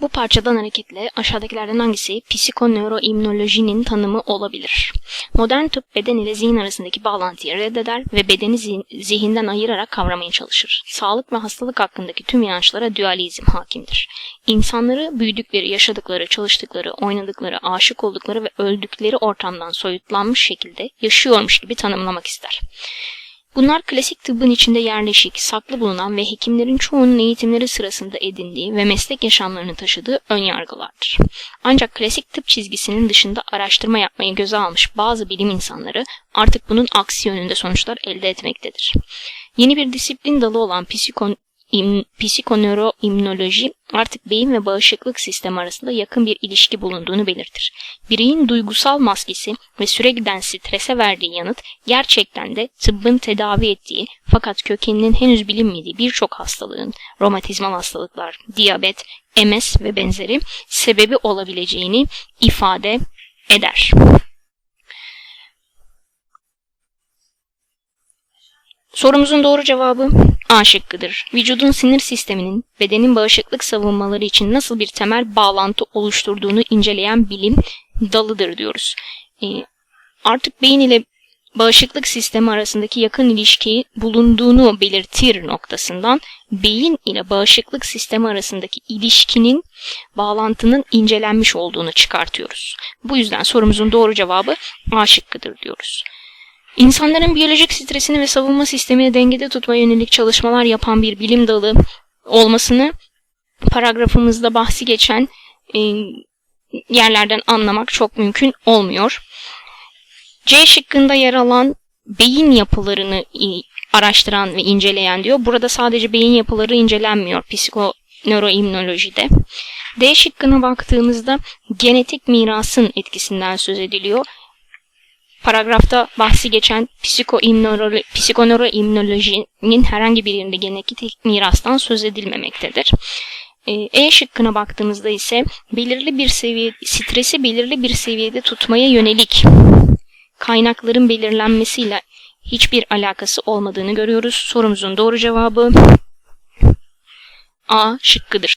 Bu parçadan hareketle aşağıdakilerden hangisi psikoneuroimmünolojinin tanımı olabilir? Modern tıp beden ile zihin arasındaki bağlantıyı reddeder ve bedeni zihin- zihinden ayırarak kavramaya çalışır. Sağlık ve hastalık hakkındaki tüm inançlara dualizm hakimdir. İnsanları büyüdükleri, yaşadıkları, çalıştıkları, oynadıkları, aşık oldukları ve öldükleri ortamdan soyutlanmış şekilde yaşıyormuş gibi tanımlamak ister. Bunlar klasik tıbbın içinde yerleşik, saklı bulunan ve hekimlerin çoğunun eğitimleri sırasında edindiği ve meslek yaşamlarını taşıdığı ön yargılardır. Ancak klasik tıp çizgisinin dışında araştırma yapmayı göze almış bazı bilim insanları artık bunun aksi yönünde sonuçlar elde etmektedir. Yeni bir disiplin dalı olan psikon im, artık beyin ve bağışıklık sistemi arasında yakın bir ilişki bulunduğunu belirtir. Bireyin duygusal maskesi ve süregiden strese verdiği yanıt gerçekten de tıbbın tedavi ettiği fakat kökeninin henüz bilinmediği birçok hastalığın, romatizmal hastalıklar, diyabet, MS ve benzeri sebebi olabileceğini ifade eder. Sorumuzun doğru cevabı A şıkkıdır. Vücudun sinir sisteminin bedenin bağışıklık savunmaları için nasıl bir temel bağlantı oluşturduğunu inceleyen bilim dalıdır diyoruz. Ee, artık beyin ile bağışıklık sistemi arasındaki yakın ilişkiyi bulunduğunu belirtir noktasından beyin ile bağışıklık sistemi arasındaki ilişkinin bağlantının incelenmiş olduğunu çıkartıyoruz. Bu yüzden sorumuzun doğru cevabı A şıkkıdır diyoruz. İnsanların biyolojik stresini ve savunma sistemini dengede tutmaya yönelik çalışmalar yapan bir bilim dalı olmasını paragrafımızda bahsi geçen e, yerlerden anlamak çok mümkün olmuyor. C şıkkında yer alan beyin yapılarını araştıran ve inceleyen diyor. Burada sadece beyin yapıları incelenmiyor psikoneuroimmünolojide. D şıkkına baktığımızda genetik mirasın etkisinden söz ediliyor paragrafta bahsi geçen psikoneuroimmünolojinin herhangi bir yerinde genetik mirastan söz edilmemektedir. Ee, E şıkkına baktığımızda ise belirli bir seviye stresi belirli bir seviyede tutmaya yönelik kaynakların belirlenmesiyle hiçbir alakası olmadığını görüyoruz. Sorumuzun doğru cevabı A şıkkıdır.